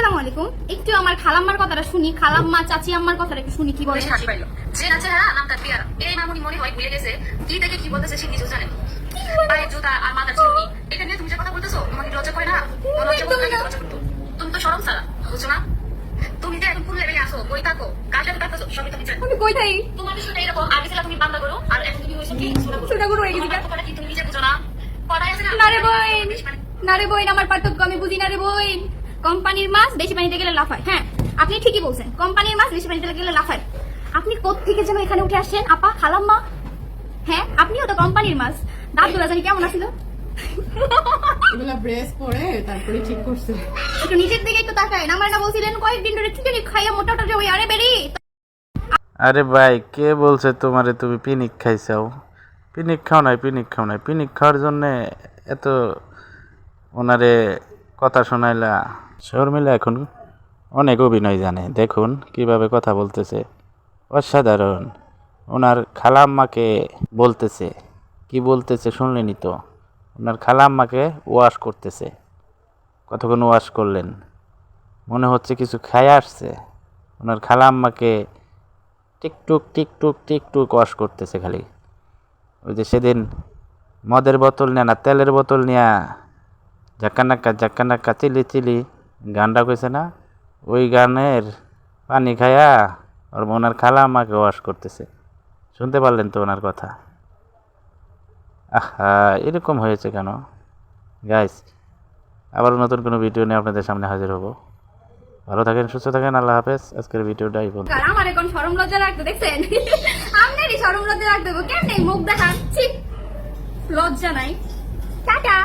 আসসালামু আলাইকুম। একটু আমার খালাম্মার কথাটা শুনি। খালাম্মা চাচি আম্মার কথাটা একটু শুনি কি বলে? পাইলো। যে নাচে নামটা ক্লিয়ার এই মামুনি মনে হয় ভুলে গেছে। কি থেকে কি বলতেছে সে নিজেও জানে। জুতা আর মাথার চিরুনি এটা নিয়ে তুমি যে কথা বলতেছো লজ্জা করে না? লজ্জা করতে লজ্জা করতো। তুমি তো সরম সারা বুঝছ না? তুমি যে এখন ফুল লেভেলে আসো বই থাকো? কার সাথে থাকতেছো সবই তুমি জানো। আমি কই থাই তোমার বিষয়টা এরকম আগে ছিল তুমি বান্দা করো আর এখন তুমি হয়েছো কি? সোনা করো কি তুমি নিজে বুঝো না? পড়াই আছে না? রে মানে- না রে বইন আমার পার্থক্য আমি বুঝি না রে বইন কোম্পানির মাছ বেশি পানিতে গেলে লাফায়। হ্যাঁ আপনি ঠিকই বলছেন কোম্পানির মাছ বেশি পানিতে গেলে লাফায়। আপনি কোত্থেকে যেন এখানে উঠে আসছেন আপা খালাম্মা? হ্যাঁ আপনিও তো কোম্পানির মাছ। দাঁতগুলা জানি কেমন আছিল? এগুলা ব্রেস পরে তারপরে ঠিক করছে। একটু নিচের দিকে একটু তাকায়। আমার না বলছিলেন কয়েকদিন ধরে খিচুড়ি খাইয়া মোটা মোটা ওই আরে বেরি! আরে ভাই কে বলছে তোমারে তুমি পিনিক খাইছাও? পিনিক খাও নাই পিনিক খাও নাই। পিনিক খাওয়ার জন্যে এত ওনারে কথা শোনাইলা। শর্মিলা এখন অনেক অভিনয় জানে। দেখুন কীভাবে কথা বলতেছে। অসাধারণ। ওনার খালাম্মাকে বলতেছে। কি বলতেছে শুনলেনি তো। ওনার খালাম্মাকে ওয়াশ করতেছে। কতক্ষণ ওয়াশ করলেন? মনে হচ্ছে কিছু খায় আসছে। ওনার খালাম্মাকে টিকটুক টিকটুক টিকটুক ওয়াশ করতেছে খালি। ওই যে সেদিন মদের বোতল নেয়া না, তেলের বোতল নিয়া। জাক্কানাক্কা জাক্কানাক্কা চিলি চিলি গানটা কইছে না, ওই গানের পানি খায়া ওর ওনার খালা আমাকে ওয়াশ করতেছে। শুনতে পারলেন তো ওনার কথা? আহা, এরকম হয়েছে কেন? গাইস আবার নতুন কোনো ভিডিও নিয়ে আপনাদের সামনে হাজির হব। ভালো থাকেন, সুস্থ থাকেন, আল্লাহ হাফেজ। আজকের ভিডিওটা এই আমার এখন সরম লজ্জা রাখতে দেখছেন? সরম লজ্জা রাখতে কেমনে মুখ লজ্জা নাই। টাটা।